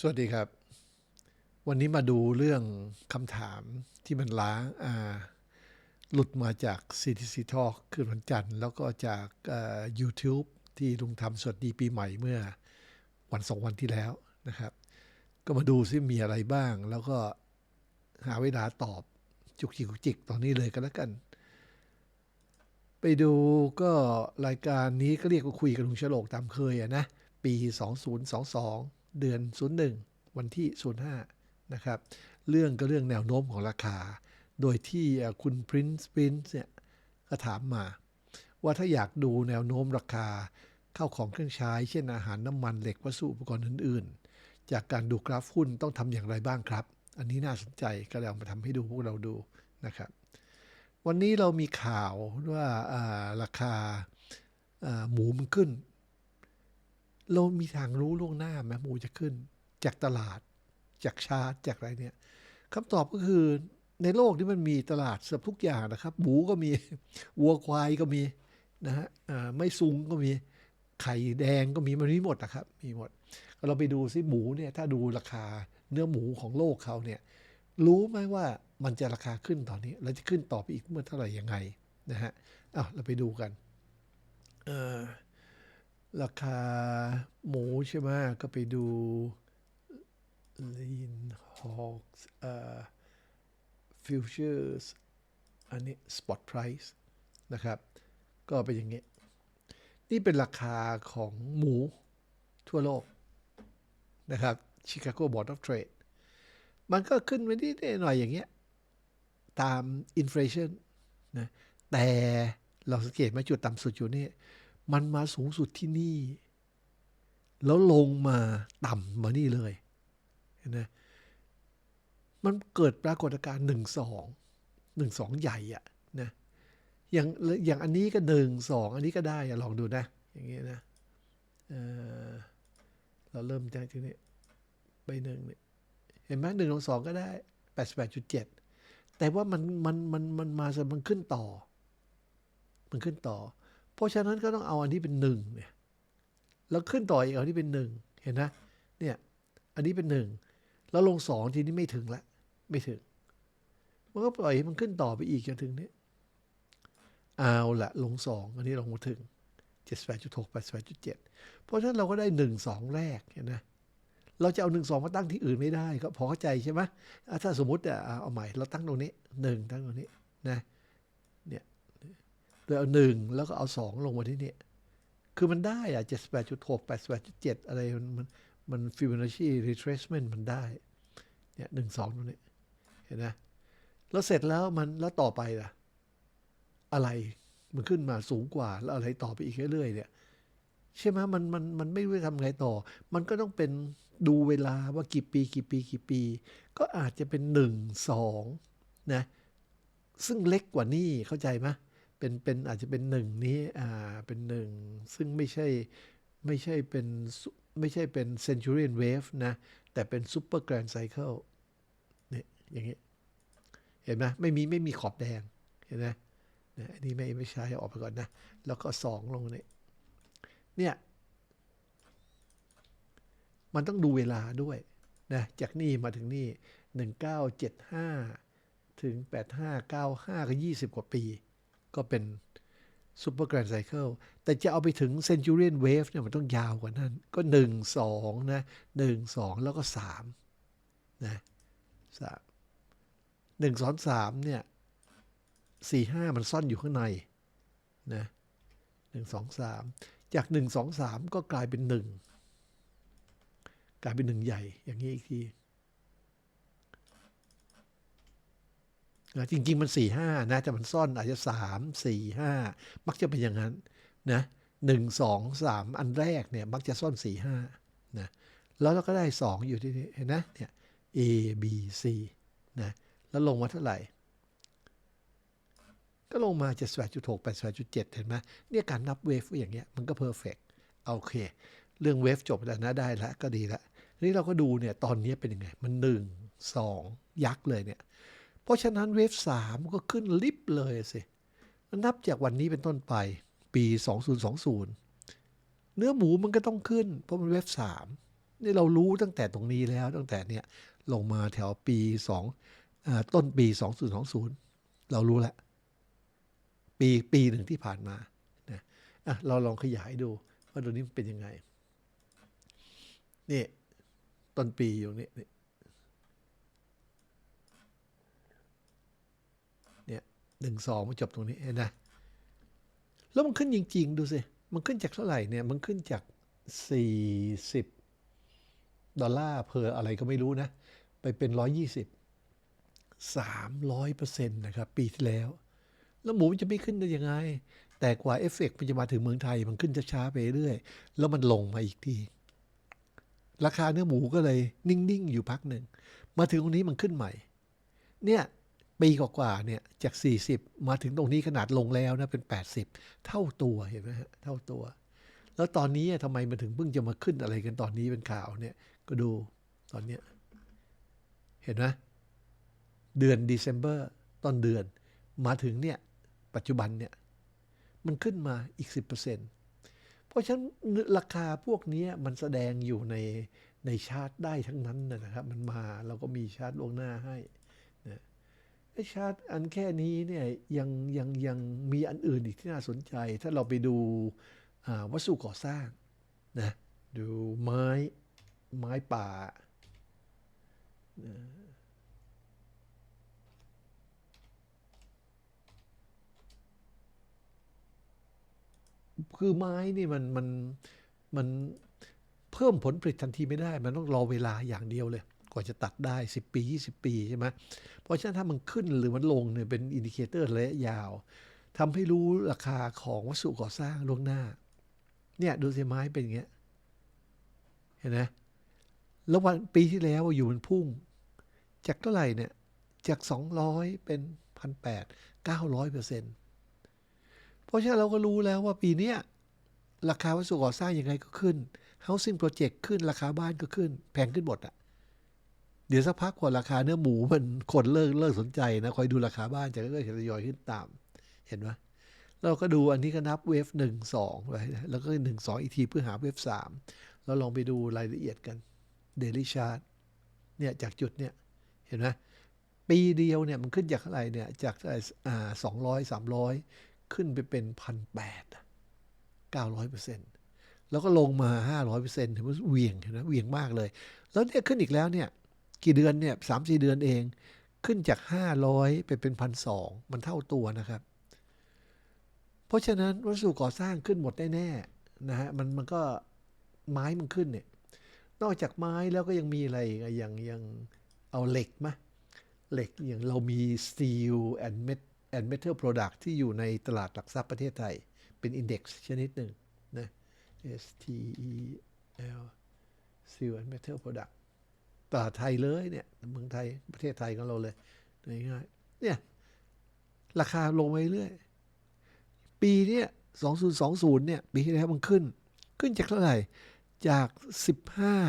สวัสดีครับ วันนี้มาดูเรื่องคำถามที่มันล้างอาหลุดมาจาก CTC Talk คืนวันจันทร์ แล้วก็จาก YouTube ที่ลุงทำสวัสดีปีใหม่เมื่อวันสองวันที่แล้วนะครับ ก็มาดูซิมีอะไรบ้าง แล้วก็หาเวลาตอบจุกจิกจุกจิกตอนนี้เลยกันแล้วกัน ไปดูก็รายการนี้ก็เรียกว่าคุยกับลุงฉลกตามเคยอะนะ ปี 2022 เดือน 01 วันที่ 05 นะครับ เรื่องก็เรื่องแนวโน้มของราคา โดยที่คุณ Prince Prince เนี่ยก็ถามมา ว่าถ้าอยากดูแนวโน้มราคาเข้าของเครื่องใช้ เช่นอาหารน้ำมันเหล็กวัสดุอุปกรณ์อื่น ๆ จากการดูกราฟหุ้นต้องทำอย่างไรบ้างครับ อันนี้น่าสนใจก็เลยเอามาทำให้ดูพวกเราดูนะครับ วันนี้เรามีข่าวว่าาราคาหมูมันขึ้น เรามีทางรู้ล่วงหน้าไหมหมูจะขึ้น จากตลาด จากชาร์ตจากอะไรเนี่ยคำตอบก็คือในโลกนี้มันมีตลาดเกือบทุกอย่างนะครับ หมูก็มีวัวควายก็มีนะฮะไม่ซุงก็มีไข่แดงก็มีมันมีหมดนะครับ มีหมด เราไปดูซิหมูเนี่ยถ้าดูราคาเนื้อหมูของโลกเขาเนี่ยรู้ไหมว่ามันจะราคาขึ้นตอนนี้ แล้วจะขึ้นต่อไปอีกเมื่อเท่าไหร่ยังไงนะฮะอ้าวเราไปดูกันเออ ราคาหมูใช่ไหมก็ไปดู Lean Hogs เอ่อ Futures อันนี้ Spot Price นะครับ ก็เป็นอย่างนี้ นี่เป็นราคาของหมูทั่วโลกนะครับ Chicago Board of Trade มันก็ขึ้นไปนิดหน่อยอย่างเงี้ย ตามอินฟลชันนะ แต่เราสังเกตไหมจุดต่ำสุดอยู่นี่ มันมาสูงสุดที่นี่ แล้วลงมาต่ำมานี่เลยเห็นไหมมันเกิดปรากฏการณ์หนึ่งสองหนึ่งสองใหญ่อะนะอย่างอย่างอันนี้ก็หนึ่งสองอันนี้ก็ได้อะลองดูนะ อย่างเงี้ยนะเเราเริ่มจากที่นี้ไปหนึ่งเนี่ยเห็นไหมหนึ่งสองก็ได้แปดสิบแปดจุดเจ็ดแต่ว่ามันมันมันมันมาจะมันขึ้นต่อ มันขึ้นต่อ เพราะฉะนั้นก็ต้องเอาอันนี้เป็นหนึ่งเนี่ยแล้วขึ้นต่ออีกเอาอันนี้เป็นหนึ่งเห็นนะเนี่ยอันนี้เป็นหนึ่งแล้วลงสองทีนี้ไม่ถึงละ ไม่ถึง มันก็ปล่อยให้มันขึ้นต่อไปอีกจนถึงนี้เอาละลงสองอันนี้ลงมาถึงเจ็ดแปดจุดหกแปดแปดจุดเจ็ดเพราะฉะนั้นเราก็ได้หนึ่งสองแรกเห็นไหมเราจะเอาหนึ่งสองมาตั้งที่อื่นไม่ได้ ก็พอเข้าใจใช่ไหมถ้าสมมติอะเอาใหม่เราตั้งตรงนี้หนึ่งตั้งตรงนี้นะ โดยเอาหนึ่งแล้วก็เอาสองลงมาที่นี่ คือมันได้อะเจ็ดแปดจุดหกแปดแปดจุดเจ็ดอะไรมันมันมันฟิบ o นัชชีรีเทรสเมนต์มันได้ เนี่ยหนึ่งสองตรงนี้ เห็นไหมแล้วเสร็จแล้วมันแล้วต่อไปล่ะ อะไรมันขึ้นมาสูงกว่า แล้วอะไรต่อไปอีกเรื่อยๆเนี่ยใช่ไหมมันมันมันไม่รู้จะทำไงต่อ มันก็ต้องเป็นดูเวลาว่ากี่ปีกี่ปีกี่ปี ก็อาจจะเป็นหนึ่งสองนะ ซึ่งเล็กกว่านี้เข้าใจไหม เป็นเป็นอาจจะเป็นหนึ่งนี้อ่าเป็นหนึ่งซึ่งไม่ใช่ไม่ใช่เป็นไม่ใช่เป็น centurion wave นะ แต่เป็น super grand cycle เนี่ยอย่างนี้เห็นไหมไม่มีไม่มีขอบแดง เห็นไหมนะอันนี้ไม่ไม่ใช้อออกไปก่อนนะ แล้วก็สองลงนี่เนี่ย มันต้องดูเวลาด้วยนะจากนี่มาถึงนี่หนึ่งเก้าเจ็ดห้าถึงแปดห้าเก้าห้าก็ยี่สิบกว่าปี ก็เป็นซูเปอร์แกรนด์ไซเคิลแต่จะเอาไปถึงเซนจูเรียนเวฟเนี่ยมันต้องยาวกว่านั้น ก็หนึ่งสองนะหนึ่งสองแล้วก็สามนะสามหนึ่งสองสามเนี่ยสี่ห้ามันซ่อนอยู่ข้างในนะหนึ่งสองสามจากหนึ่งสองสามก็กลายเป็นหนึ่งกลายเป็นหนึ่งใหญ่อย่างนี้อีกที นะจริง ๆ มันสี่ห้านะแต่มันซ่อนอาจจะสามสี่ห้ามักจะเป็นอย่างนั้นนะหนึ่งสองสามอันแรกเนี่ยมักจะซ่อนสี่ห้านะแล้วเราก็ได้สองอยู่ที่นี่เห็นนะเนี่ย A B C นะแล้วลงมาเท่าไหร่ ก็ลงมาจะ8 6 8 8 7เจ็ดเห็นไหมเนี่ยการนับเวฟอย่างเงี้ยมันก็เพอร์เฟกโอเค เรื่องเวฟจบแล้วนะได้แล้วก็ดีละนี้เราก็ดูเนี่ยตอนนี้เป็นยังไง มันหนึ่งสองยักษ์เลยเนี่ย เพราะฉะนั้นเวฟสามก็ขึ้นลิฟต์เลยสินับจากวันนี้เป็นต้นไปปี 2020 เนื้อหมูมันก็ต้องขึ้น เพราะมันเวฟสามนี่เรารู้ตั้งแต่ตรงนี้แล้วตั้งแต่เนี่ยลงมาแถวปีสองต้นปีสองศูนย์สองศูนย์เรารู้แล้วปีปีหนึ่งที่ผ่านมานะะเราลองขยายดูว่าตรงนี้มันเป็นยังไงนี่ต้นปีอยู่นี่นี่เนี่ย หนึ่งสองมันจบตรงนี้นไหมแล้วมันขึ้นจริง ๆ ดูสิ มันขึ้นจากเท่าไหร่เนี่ย มันขึ้นจากสี่สิบดอลลาร์เพออะไรก็ไม่รู้นะ ไปเป็นร้อยยี่สิบสามร้อยเปอร์เซ็นต์นะครับ ปีที่แล้ว แล้วหมูมันจะไม่ขึ้นได้ยังไง แต่กว่าเอฟเฟกต์มันจะมาถึงเมืองไทย มันขึ้นช้าๆไปเรื่อย แล้วมันลงมาอีกทีราคาเนื้อหมูก็เลยนิ่ง ๆ อยู่พักหนึ่ง มาถึงตรงนี้มันขึ้นใหม่ เนี่ย ปีกว่าๆเนี่ยจาก 40 มาถึงตรงนี้ขนาดลงแล้วนะเป็น 80 เท่าตัวเห็นไหมฮะเท่าตัว แล้วตอนนี้ทำไมมันถึงเพิ่งจะมาขึ้นอะไรกันตอนนี้เป็นข่าวเนี่ยก็ดูตอนเนี้ยเห็นไหมเดือน December ต้นเดือนมาถึงเนี่ยปัจจุบันเนี่ยมันขึ้นมาอีก 10%เพราะฉะนั้นราคาพวกนี้มันแสดงอยู่ในในชาร์ตได้ทั้งนั้นนะนะครับ มันมาเราก็มีชาร์ตล่วงหน้าให้นะ ไอ้ชาร์ตอันแค่นี้เนี่ยยังยังยังมีอันอื่นอีกที่น่าสนใจ ถ้าเราไปดูวัสดุก่อสร้างนะดูไม้ไม้ป่า คือไม้นี่มันมันมันเพิ่มผลผลิตทันทีไม่ได้ มันต้องรอเวลาอย่างเดียวเลย ว่าจะตัดได้ 10 ปี 20 ปีใช่ไหมเพราะฉะนั้นถ้ามันขึ้นหรือมันลงเนี่ยเป็นอินดิเคเตอร์ระยะยาวทำให้รู้ราคาของวัสดุก่อสร้างล่วงหน้า เนี่ยดูสิไม้เป็นอย่างเงี้ยเห็นไหมแล้ววันปีที่แล้วอยู่มันพุ่ง จากเท่าไหร่เนี่ยจาก 200 เป็น 1,800 900เปอร์เซ็นต์เพราะฉะนั้นเราก็รู้แล้วว่าปีเนี้ยราคาวัสดุก่อสร้างยังไงก็ขึ้น housing project ขึ้นราคาบ้านก็ขึ้น แพงขึ้นหมดอะ เดี๋ยวสักพักกว่าราคาเนื้อหมูมันคนเลิกเลิกสนใจนะคอยดูราคาบ้านจะก็ทยอยขึ้นตาม เห็นไหมเราก็ดูอันนี้ก็นับเวฟหนึ่งสองไว้แล้วก็หนึ่งสองอีกทีเพื่อหาเวฟสามแล้วลองไปดูรายละเอียดกัน Daily Chart เนี่ยจากจุดเนี่ยเห็นไหมปีเดียวเนี่ยมันขึ้นจากเท่าไรเนี่ยจากอ่าสองร้อยสามร้อยขึ้นไปเป็นพันแปดเก้าร้อยเปอร์เซ็นต์แล้วก็ลงมาห้าร้อยเปอร์เซ็นต์ถือว่าเวียงเห็นไหมเวียงมากเลย แล้วเนี่ยขึ้นอีกแล้วเนี่ย กี่เดือนเนี่ยสามสี่เดือนเอง ขึ้นจากห้าร้อยไปเป็นพันสองมันเท่าตัวนะครับ เพราะฉะนั้นวัสดุก่อสร้างขึ้นหมดแน่ๆนะฮะมันมันก็ไม้มันขึ้นเนี่ยนอกจากไม้แล้วก็ยังมีอะไรอย่างอย่างเอาเหล็กมาเหล็กอย่างเรามี steel and met and metal product ที่อยู่ในตลาดหลักทรัพย์ประเทศไทย เป็นอินเด็กซ์ชนิดหนึ่งนะ S T E L steel and metal product ตลาดไทยเลยเนี่ยเมืองไทยประเทศไทยของเราเลยง่ายๆเนี่ย ราคาลงไปเรื่อย ปีเนี้ย2020เนี่ย ปีที่แล้วมันขึ้น ขึ้นจากเท่าไหร่ จาก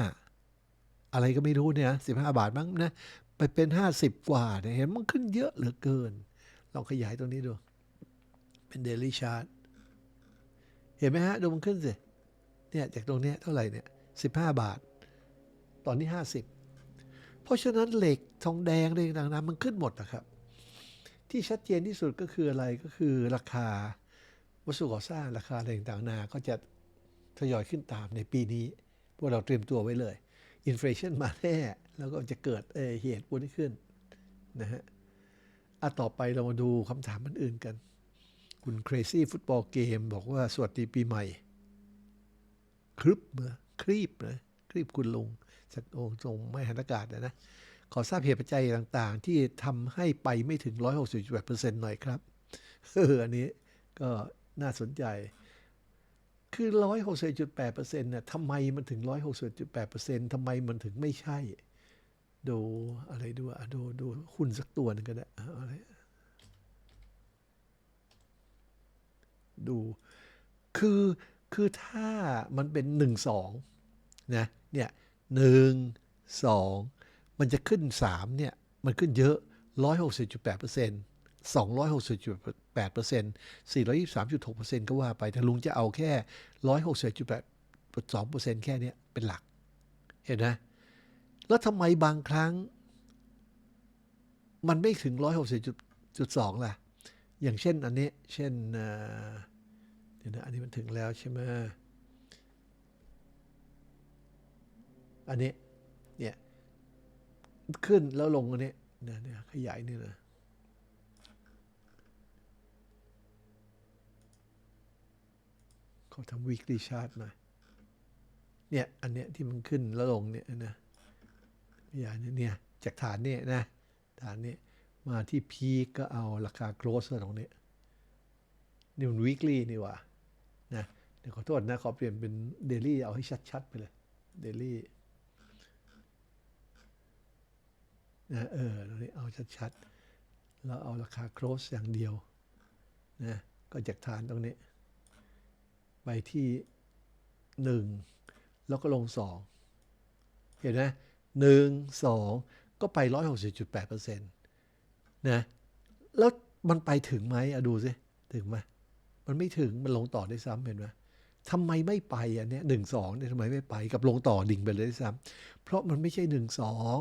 15อะไรก็ไม่รู้เนี่ย15บาทมั้งนะ ไปเป็น50กว่าเนี่ยเห็นมันขึ้นเยอะเหลือเกิน ลองขยายตรงนี้ดู เป็นเดลี่ชาร์ตเห็นไหมฮะ ดูมันขึ้นสิ เนี่ย จากตรงเนี้ยเท่าไหร่เนี่ย15บาท ตอนนี้50 เพราะฉะนั้นเหล็กทองแดงอะไรต่างๆมันขึ้นหมดนะครับ ที่ชัดเจนที่สุดก็คืออะไรก็คือราคาวัสดุก่อสร้างราคาอะไรต่างๆนาก็จะทยอยขึ้นตามในปีนี้ พวกเราเตรียมตัวไว้เลยอินฟลชันมาแน่ แล้วก็จะเกิดเออเหตุพวกนี้ขึ้นนะฮะอะต่อไปเรามาดูคำถามอื่นกัน คุณ Crazy Football Game บอกว่าสวัสดีปีใหม่ ครึบเมื่อครีบนะครีบคุณลุง สักองค์ทรงไม่หันอากาศนะนะขอทราบเหตุปัจจัยต่างๆ ที่ทำให้ไปไม่ถึง 160.8%หน่อยครับเอออันนี้ก็น่าสนใจ คือ 160.8%เนี่ยทำไมมันถึง 160.8%ทำไมมันถึงไม่ใช่ ดูอะไรดูอะดูดูหุ้นสักตัวหนึงก็ได้อะไรดู คือ คือถ้ามันเป็นหนึ่งสองนะ เนี่ย หนึ่งสองมันจะขึ้นสามเนี่ย มันขึ้นเยอะร้อยหกสิบจุดแปดเปอร์เซ็นต์สองร้อยหกสิบจุดแปดเปอร์เซ็นต์สี่ร้อยยี่สามจุดหกเปอร์เซ็นต์ก็ว่าไปถ้าลุงจะเอาแค่ร้อยหกสิบจุดแปดสองเปอร์เซ็นต์แค่นี้เป็นหลัก เห็นไหมแล้วทำไมบางครั้ง มันไม่ถึง160.2ล่ะ อย่างเช่นอันนี้ เช่นเอ่อเดี๋ยวนะอันนี้มันถึงแล้วใช่ไหม อันนี้เนี่ยขึ้นแล้วลงอันนี้เนี่ยเนี่ยขยายนี่นะเขาทำ weekly chart มาเนี่ย อันเนี้ยที่มันขึ้นแล้วลงเนี่ยนะอย่างเนี้ยเนี่ยจากฐานเนี่ยนะฐานเนี้มาที่พีคก็เอาราคา close ตรงนี้นี่มัน weekly นี่ว่านะเดี๋ยวขอโทษนะ ขอเปลี่ยนเป็น daily เอาให้ชัด ๆ ไปเลย daily นะเออตรงนี้เอาชัดๆแล้วเอาราคา close อย่างเดียวนะก็จากฐานตรงนี้ ไปที่หนึ่งแล้วก็ลงสองเห็นไหมหนึ่งสองก็ไปร้อยหกสิบจุดแปดเปอร์เซ็นต์นะแล้วมันไปถึงไหมอะดูสิ ถึงไหมมันไม่ถึงมันลงต่อได้ซ้ำเห็นไหมทำไมไม่ไปอันเนี้ยหนึ่งสองเนี่ยทำไมไม่ไปกับลงต่อดิ่งไปเลยได้ซ้ำเพราะมันไม่ใช่หนึ่งสอง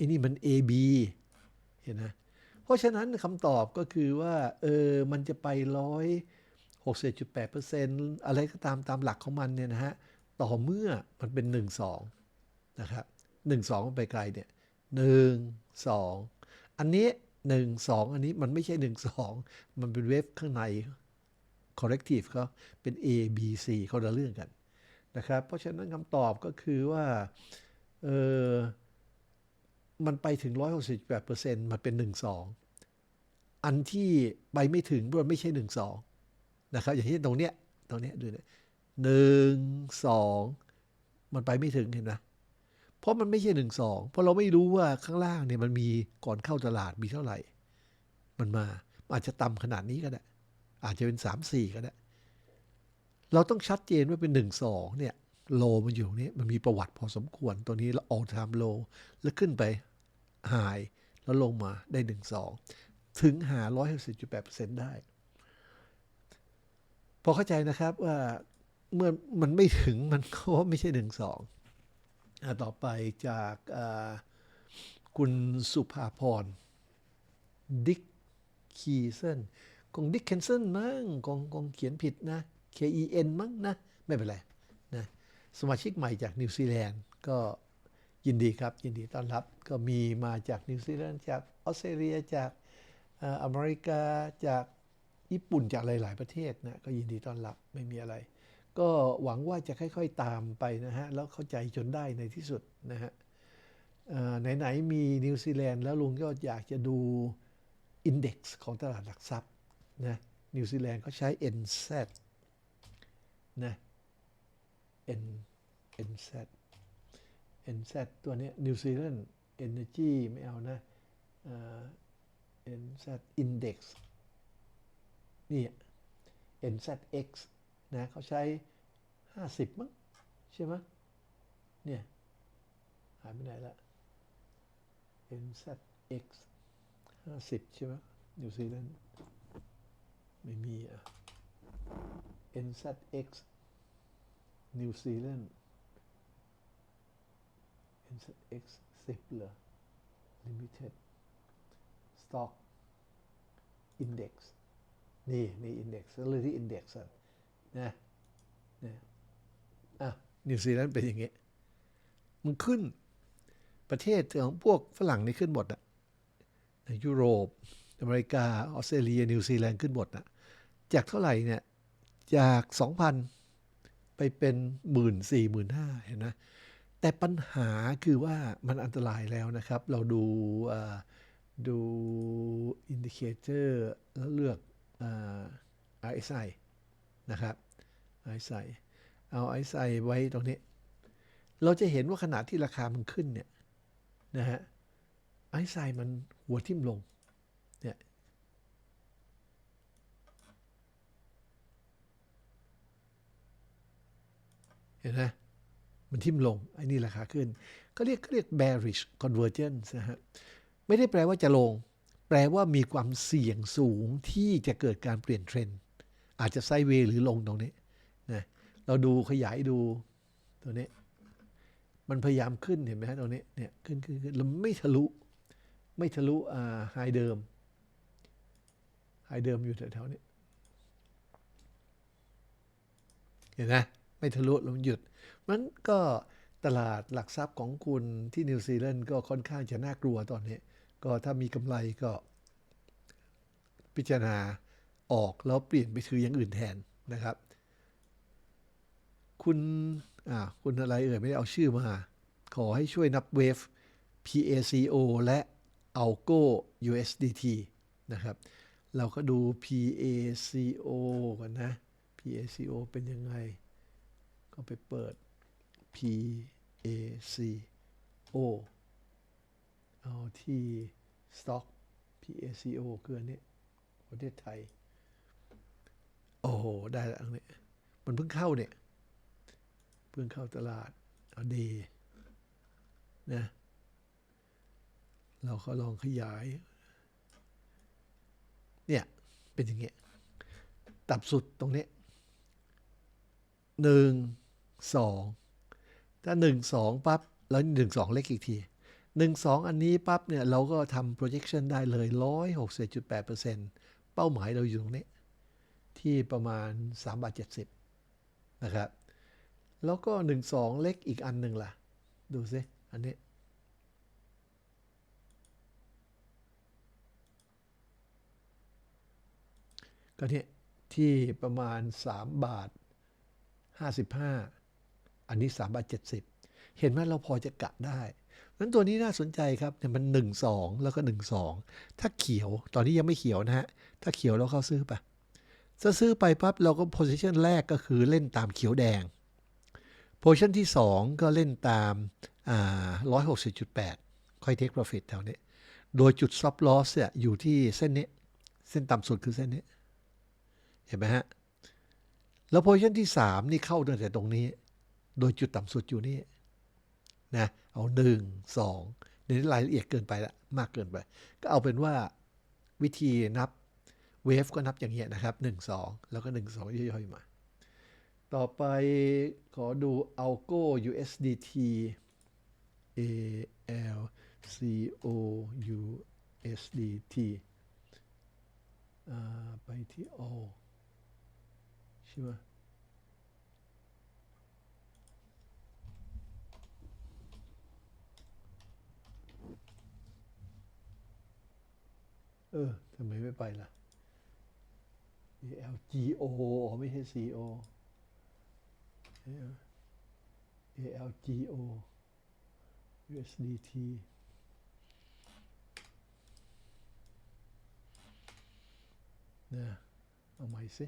อันนี้มัน A B เห็นไหมเพราะฉะนั้นคำตอบก็คือว่าเออมันจะไปร้อย61.8%อร์เซ็นต์อะไรก็ตามตามหลักของมันเนี่ยนะฮะต่อเมื่อมันเป็น1 2นะครับ1 2มันไปไกลเนี่ย1 2อันนี้1 2อันนี้มันไม่ใช่1 2มันเป็นเวฟข้างใน corrective เขาเป็น A B C เขาละเรื่องกันนะครับ เพราะฉะนั้นคำตอบก็คือว่าเออ มันไปถึง 168%มันเป็น 1 2 อันที่ไปไม่ถึงมันไม่ใช่ 1 2 นะครับ อย่างเช่นตรงเนี้ยตรงเนี้ยดูเนี่ยหนึ่งสองมันไปไม่ถึงเห็นไหมเพราะมันไม่ใช่หนึ่งสองเพราะเราไม่รู้ว่าข้างล่างเนี่ยมันมีก่อนเข้าตลาดมีเท่าไหร่ มันมาอาจจะต่ำขนาดนี้ก็ได้ อาจจะเป็นสามสี่ก็ได้ เราต้องชัดเจนว่าเป็นหนึ่งสองเนี่ยโลมันอยู่ตรงนี้มันมีประวัติพอสมควรตัวนี้แล้ว all time low แล้วขึ้นไป หายแล้วลงมาได้หนึ่งสองถึงหาร้อยหกสิบจุดแปดเปอร์เซ็นต์ได้ พอเข้าใจนะครับว่าเมื่อมันไม่ถึงมันก็ไม่ใช่หนึ่งสองต่อไปจากคุณสุภาพรดิกคีเซนคงดิกเคนเซนมั้งคงคงเขียนผิดนะ K E N มั้งนะ ไม่เป็นไรนะสมาชิกใหม่จากนิวซีแลนด์ก็ ยินดีครับ ยินดีต้อนรับก็มีมาจากนิวซีแลนด์จากออสเตรเลียจากอเมริกาจากญี่ปุ่นจากหลาย ๆ ประเทศนะก็ยินดีต้อนรับไม่มีอะไร ก็หวังว่าจะค่อย ๆ ตามไปนะฮะแล้วเข้าใจจนได้ในที่สุดนะฮะไหน ๆ มีนิวซีแลนด์แล้วลุงก็อยากจะดูอินเด็กซ์ของตลาดหลักทรัพย์นะนิวซีแลนด์เขาใช้ NZ นะ N NZ NZ ตัวนี้นิวซีแลนด์ Energy ไม่เอานะ NZ Index นี่ NZX นะเขาใช้ 50 มั้งใช่ไหมเนี่ยหายไปไหนละ NZX 50 ใช่ไหมนิวซีแลนด์ไม่มีอะ NZX นิวซีแลนด์ NZX 10เหรอ Limited Stock Index นี่นี่อินเด็กซ์เลยที่อินเด็กซ์นะนะอะนิวซีแลนด์เป็นอย่างเงี้ยมันขึ้นประเทศของพวกฝรั่งนี่ขึ้นหมดอะยุโรป อเมริกา ออสเตรเลีย นิวซีแลนด์ขึ้นหมดอะจากเท่าไหร่เนี่ย จาก 2,000 ไปเป็นหมื่นสี่หมื่นห้าเห็นไหม แต่ปัญหาคือว่ามันอันตรายแล้วนะครับ เราดูดูอินดิเคเตอร์แล้วเลือก RSI นะครับ RSI เอา RSI ไว้ตรงนี้ เราจะเห็นว่าขณะที่ราคามันขึ้นเนี่ยนะฮะ RSI มันหัวทิ่มลงเนี่ยเห็นไหม มันทิ่มลงไอ้นี่ราคาขึ้น ก็เรียกเรียก bearish convergence นะฮะไม่ได้แปลว่าจะลง แปลว่ามีความเสี่ยงสูงที่จะเกิดการเปลี่ยนเทรนด์อาจจะไซเวย์หรือลงตรงนี้นะเราดูขยายดูตัวนี้ มันพยายามขึ้นเห็นไหมฮะตรงนี้เนี่ยขึ้นขึ้นขึ้นแล้วไม่ทะลุ ไม่ทะลุอ่าไฮเดิมไฮเดิมอยู่แถวๆนี้เห็นไหม ไม่ทะลุแล้วหยุดมันก็ตลาดหลักทรัพย์ของคุณที่นิวซีแลนด์ก็ค่อนข้างจะน่ากลัวตอนนี้ ก็ถ้ามีกำไรก็ พิจารณาออกแล้วเปลี่ยนไปถืออย่างอื่นแทนนะครับ คุณอ่าคุณอะไรเอ่ยไม่ได้เอาชื่อมา ขอให้ช่วยนับเวฟ PACO และ Algo USDT นะครับ เราก็ดู PACO กันนะ PACO เป็นยังไง ก็ไปเปิด PACO เอาที่ Stock PACO คืออันนี้ประเทศไทย โอ้โห ได้แล้วอันนี้มันเพิ่งเข้าเนี่ย เพิ่งเข้าตลาดเอาเดนะเราก็ลองขยาย เนี่ย เป็นอย่างเงี้ย ต่ำสุดตรงนี้หนึ่ง สองถ้าหนึ่งสองปั๊บแล้วหนึ่งสองเล็กอีกทีหนึ่งสองอันนี้ปั๊บเนี่ย เราก็ทำ projection ได้เลยร้อยหกสิบจุดแปดเปอร์เซ็นต์เป้าหมายเราอยู่ตรงนี้ ที่ประมาณสามบาทเจ็ดสิบนะครับ แล้วก็หนึ่งสองเล็กอีกอันหนึ่งล่ะ ดูซิ อันนี้ก็เนี่ยที่ประมาณ 3 บาท 55 อันนี้3บาท70 เห็นไหมเราพอจะกะได้นั้นตัวนี้น่าสนใจครับเนี่ยมัน 1 2 แล้วก็ 1 2 ถ้าเขียวตอนนี้ยังไม่เขียวนะฮะ ถ้าเขียวเราเข้าซื้อไปถ้าซื้อไปปั๊บเราก็ position แรกก็คือเล่นตามเขียวแดง position ที่ 2 ก็เล่นตามอ่า160.8 ค่อย take profit แถวนี้ โดยจุด stop loss เนี่ยอยู่ที่เส้นนี้ เส้นต่ำสุดคือเส้นนี้ เห็นไหมฮะ แล้วโพซิชันที่ 3 นี่เข้าตั้งแต่ตรงนี้ โดยจุดต่ำสุดอยู่นี่นะเอาหนึ่งสองในรายละเอียดเกินไปละมากเกินไป ก็เอาเป็นว่าวิธีนับเวฟก็นับอย่างเงี้ยนะครับ1 2แล้วก็1 2ย่อยๆมา ต่อไปขอดู Algo USDT ALCO USDT ไปที่ all ใช่ไหม เออทำไมไม่ไปล่ะ ALGO อ๋อไม่ใช่ CO ALGO USDT นะเอาใหม่สิ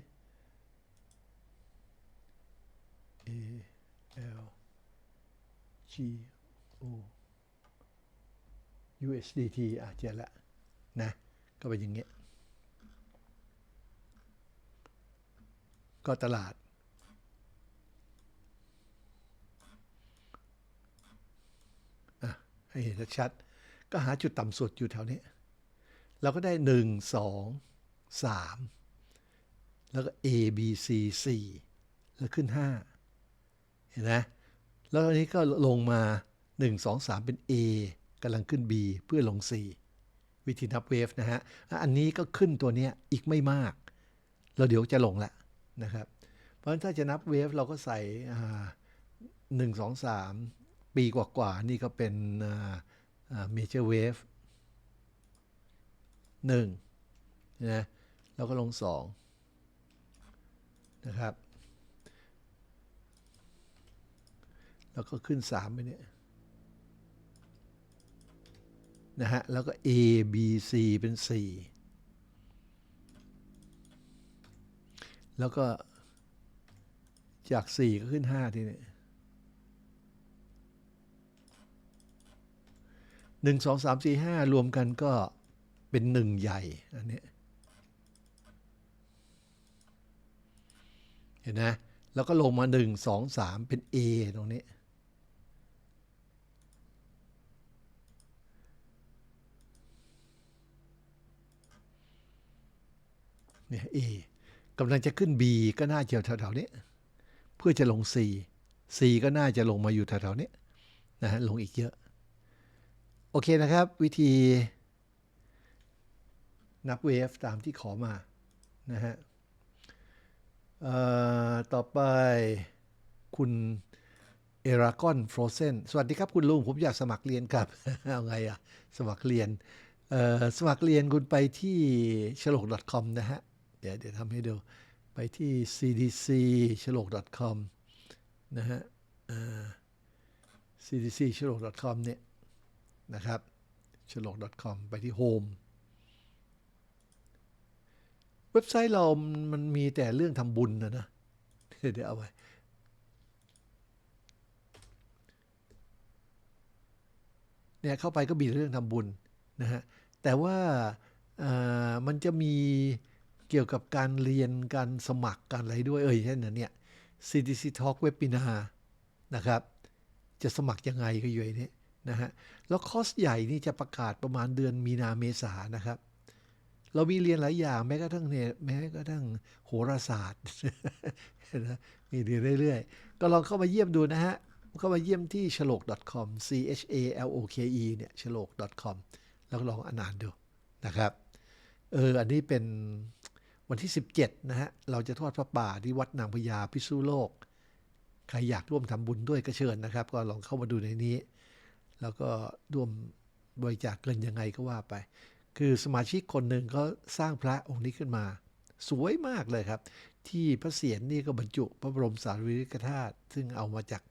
A L G O USDT อะเจอละนะ ก็เป็นอย่างเงี้ยก็ตลาดอะให้เห็นชัด ก็หาจุดต่ำสุดอยู่แถวนี้ เราก็ได้หนึ่งสองสามแล้วก็ A B C สี่แล้วขึ้นห้าเห็นไหมแล้วอันนี้ก็ลงมา1 2 3เป็น A กำลังขึ้น B เพื่อลง C วิธีนับเวฟนะฮะ อันนี้ก็ขึ้นตัวเนี้ยอีกไม่มาก เราเดี๋ยวจะลงละนะครับ เพราะฉะนั้นถ้าจะนับเวฟเราก็ใส่หนึ่งสองสามปีกว่าๆนี่ก็เป็นเมเจอร์เวฟหนึ่งนะแล้วก็ลงสองนะครับ แล้วก็ขึ้น3ไปเนี่ย นะฮะ แล้วก็ A B C เป็น 4 แล้วก็จาก 4 ก็ขึ้น 5 ทีนี้หนึ่งสองสามสี่ห้ารวมกันก็เป็นหนึ่งใหญ่อันนี้เห็นนะ แล้วก็ลงมาหนึ่งสองสามเป็น A ตรงนี้ เนี่ย A กำลังจะขึ้น B ก็น่าจะแถวๆนี้ เพื่อจะลง C C ก็น่าจะลงมาอยู่แถวๆนี้นะฮะลงอีกเยอะ โอเคนะครับ วิธี นับเวฟตามที่ขอมา นะฮะเอ่อต่อไปคุณเอรากอนฟรอเซนสวัสดีครับคุณลุง ผมอยากสมัครเรียนกับ เอาไงอะสมัครเรียนเอ่อสมัครเรียนคุณไปที่ฉลก .com นะฮะ เดี๋ยวเดี๋ยวทำให้ดูไปที่ cdc ฉลก .com นะฮะ cdc ฉลก .com เนี่ยนะครับฉลก .com ไปที่ home เว็บไซต์เรามันมีแต่เรื่องทำบุญนะนะ เดี๋ยวเอาไว้เนี่ยเข้าไปก็มีเรื่องทำบุญนะฮะ แต่ว่าอ่อมันจะมี เกี่ยวกับการเรียนการสมัครการอะไรด้วยเอ่ยเช่นนั้นเนี่ย CDC Talk Webinar นะครับ จะสมัครยังไงก็อยู่ในนี้นะฮะ แล้วคอร์สใหญ่นี่จะประกาศประมาณเดือนมีนาเมษานะครับ เรามีเรียนหลายอย่างแม้กระทั่งเนี่ยแม้กระทั่งโหราศาสตร์นะมีเรียนเรื่อยๆ ก็ลองเข้ามาเยี่ยมดูนะฮะ เข้ามาเยี่ยมที่ฉลก .com c h a l o k e เนี่ยฉลก .com แล้วลองอ่านดูนะครับ เออ อันนี้เป็น วันที่ 17 นะฮะ เราจะทอดพระป่าที่วัดนางพญาพิษณุโลก ใครอยากร่วมทำบุญด้วยก็เชิญนะครับ ก็ลองเข้ามาดูในนี้ แล้วก็ร่วมบริจาคเงินยังไงก็ว่าไป คือสมาชิกคนหนึ่งก็สร้างพระองค์นี้ขึ้นมา สวยมากเลยครับ ที่พระเศียรนี่ก็บรรจุพระบรมสารีริกธาตุซึ่งเอามาจาก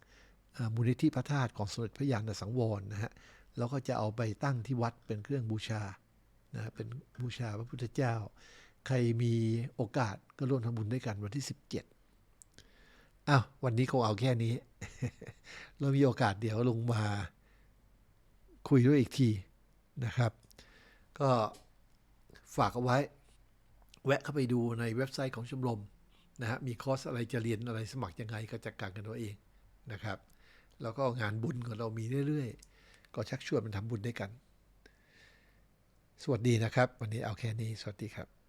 มูลนิธิพระธาตุของสมเด็จพระยาณสังวรนะฮะแล้วก็จะเอาไปตั้งที่วัดเป็นเครื่องบูชานะเป็นบูชาพระพุทธเจ้า ใครมีโอกาสก็ร่วมทำบุญด้วยกันวันที่ 17อ้าววันนี้คงเอาแค่นี้ เรามีโอกาสเดี๋ยวลงมาคุยด้วยอีกทีนะครับ ก็ฝากเอาไว้ แวะเข้าไปดูในเว็บไซต์ของชมรมนะฮะมีคอร์สอะไรจะเรียนอะไรสมัครยังไงก็จัดการกันเอาเองนะครับ แล้วก็งานบุญของเรามีเรื่อยๆ ก็ชักชวนมันทำบุญด้วยกัน สวัสดีนะครับ วันนี้เอาแค่นี้ สวัสดีครับ